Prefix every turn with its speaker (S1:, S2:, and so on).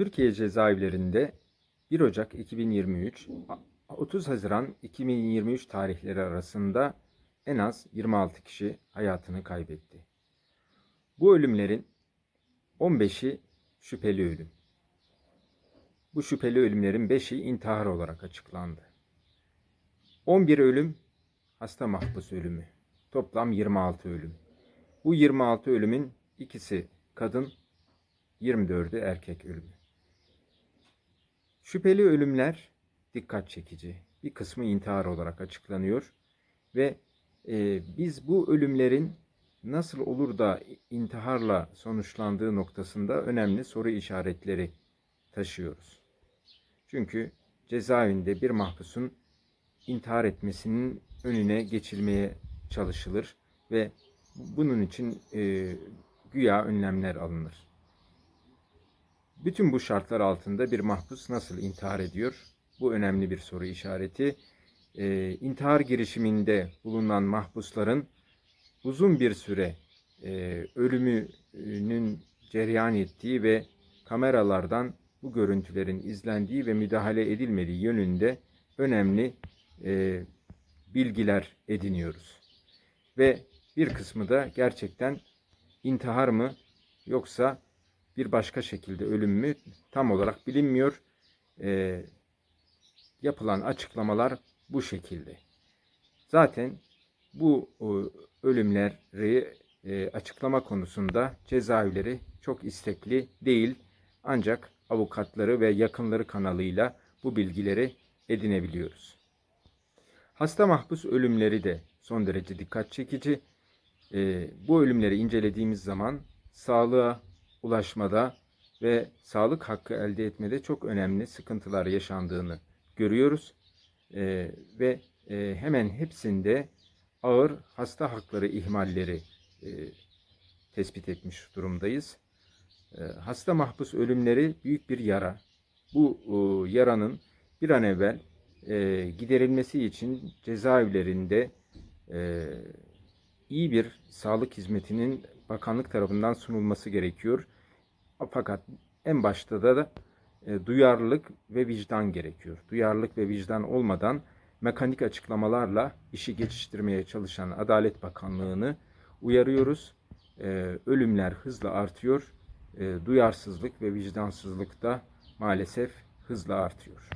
S1: Türkiye cezaevlerinde 1 Ocak 2023 30 Haziran 2023 tarihleri arasında en az 26 kişi hayatını kaybetti. Bu ölümlerin 15'i şüpheli ölüm. Bu şüpheli ölümlerin 5'i intihar olarak açıklandı. 11 ölüm hasta mahpus ölümü. Toplam 26 ölüm. Bu 26 ölümün ikisi kadın, 24'ü erkek ölümü. Şüpheli ölümler dikkat çekici. Bir kısmı intihar olarak açıklanıyor ve e, biz bu ölümlerin nasıl olur da intiharla sonuçlandığı noktasında önemli soru işaretleri taşıyoruz. Çünkü cezaevinde bir mahpusun intihar etmesinin önüne geçilmeye çalışılır ve bunun için e, güya önlemler alınır. Bütün bu şartlar altında bir mahpus nasıl intihar ediyor? Bu önemli bir soru işareti. Ee, intihar girişiminde bulunan mahpusların uzun bir süre e, ölümünün cereyan ettiği ve kameralardan bu görüntülerin izlendiği ve müdahale edilmediği yönünde önemli e, bilgiler ediniyoruz. Ve bir kısmı da gerçekten intihar mı yoksa bir başka şekilde ölüm mü tam olarak bilinmiyor. Ee, yapılan açıklamalar bu şekilde. Zaten bu e, ölümleri e, açıklama konusunda cezaevleri çok istekli değil. Ancak avukatları ve yakınları kanalıyla bu bilgileri edinebiliyoruz. Hasta mahpus ölümleri de son derece dikkat çekici. E, bu ölümleri incelediğimiz zaman sağlığa ulaşmada ve sağlık hakkı elde etmede çok önemli sıkıntılar yaşandığını görüyoruz. Ee, ve e, hemen hepsinde ağır hasta hakları ihmalleri e, tespit etmiş durumdayız. E, hasta mahpus ölümleri büyük bir yara. Bu e, yaranın bir an evvel e, giderilmesi için cezaevlerinde e, iyi bir sağlık hizmetinin bakanlık tarafından sunulması gerekiyor. Fakat en başta da, e, duyarlılık ve vicdan gerekiyor. Duyarlılık ve vicdan olmadan mekanik açıklamalarla işi geçiştirmeye çalışan Adalet Bakanlığı'nı uyarıyoruz. E, ölümler hızla artıyor. E, duyarsızlık ve vicdansızlık da maalesef hızla artıyor.